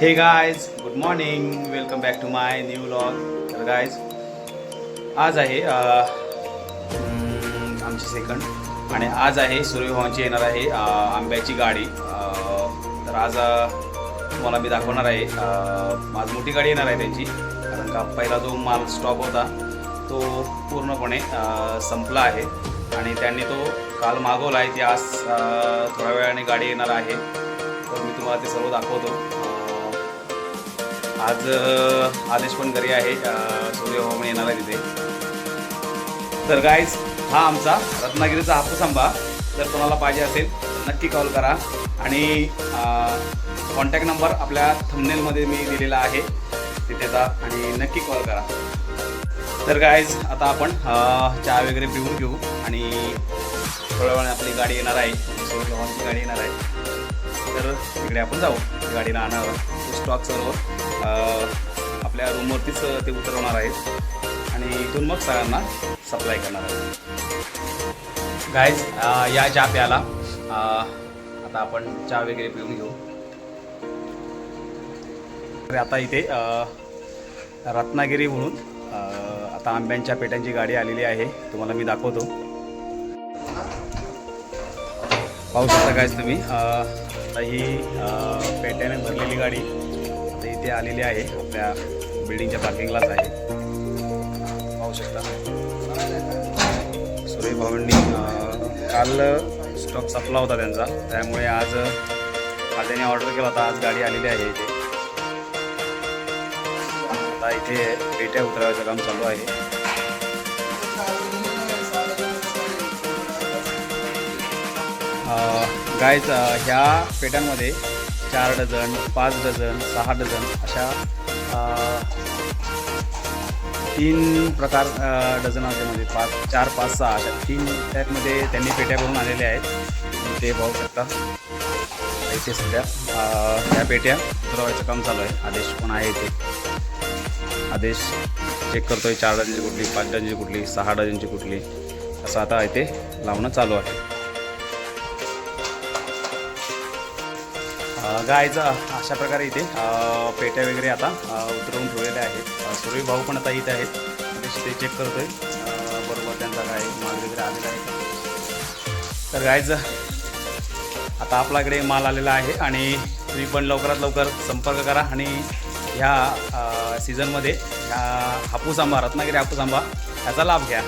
Hey guys good morning welcome back to my new vlog तर guys आज आहे आमची सेकंड आणि आज आहे सूर्यभवनची येणार आहे आंब्याची गाडी. तर आज तुम्हाला मी दाखवणार आहे अं, आज मोठी गाडी येणार आहे त्यांची. कारण का पहिला जो माल स्टॉप होता तो पूर्णपणे संपला आहे. आणि त्यांनी तो काल मागवला आहे ती आज थोड्या वेळाने गाडी येणार आहे. तर मी तुम्हाला ते सर्व दाखवतो. आज आदेश पण घरी आहे अं, येणार आहे तिथे. तर गाईज हा आमचा रत्नागिरीचा हापूस आंबा जर कोणाला पाहिजे असेल नक्की कॉल करा. आणि कॉन्टॅक्ट नंबर आपल्या थंबनेलमध्ये मी दिलेला आहे. तिथे जा आणि नक्की कॉल करा. तर गाईज आता आपण चहा वगैरे पिऊन घेऊ आणि थोड्या वेळाने आपली गाडी येणार आहे. सूर्यभवनची गाडी येणार आहे. तर तिकडे आपण जाऊ. गाडीला आणावं तो स्टॉक सर्व आपल्या रूमवरतीच ते उतरवणार आहेत. आणि इथून मग सगळ्यांना सप्लाय करणार आहेत. गाईज या चहा प्याला आता आपण चहा वगैरे पिऊन घेऊ. तर आता इथे रत्नागिरी म्हणून आता आंब्यांच्या पेट्यांची गाडी आलेली आहे. तुम्हाला मी दाखवतो. पाहू शकता काय तुम्ही? आता ही पेट्याने भरलेली गाडी आता इथे आलेली आहे. आपल्या बिल्डिंगच्या पार्किंगलाच आहे. पाहू शकता. सुरेश भाऊंनी काल स्टॉक संपला होता त्यांचा. त्यामुळे आज आज त्यांनी ऑर्डर केला होता. आज गाडी आलेली आहे इथे. आता इथे पेट्या उतरावायचं काम चालू आहे. गायच ह्या पेट्यांमध्ये चार डझन पाच डझन सहा डझन अशा तीन प्रकार डझनामध्ये डझनमध्ये पाच चार पाच सहा अशा तीन टाईपमध्ये त्यांनी पेट्या करून आलेल्या आहेत. ते पाहू शकता. इथे सध्या अ, त्या पेट्या उतरवायचं काम चालू आहे. आदेश पण आहे इथे. आदेश चेक करतोय चार डझनची कुठली पाच डझनची कुठली सहा डझनची कुठली. असं आता इथे लावणं चालू आहे. गायचं अशा प्रकारे इथे पेट्या वगैरे आता उतरवून ठेवलेल्या आहेत. अ, भाऊ पण आता इथे आहेत. ते चेक करतोय. आहे बरोबर त्यांचा काय माल वगैरे आलेला आहे तर गायचं आता आपल्याकडे माल आलेला आहे आणि तुम्ही पण लवकरात लवकर संपर्क करा आणि ह्या सीझनमध्ये ह्या हापूस आंबा रत्नागिरी हापूस आंबा ह्याचा लाभ घ्या.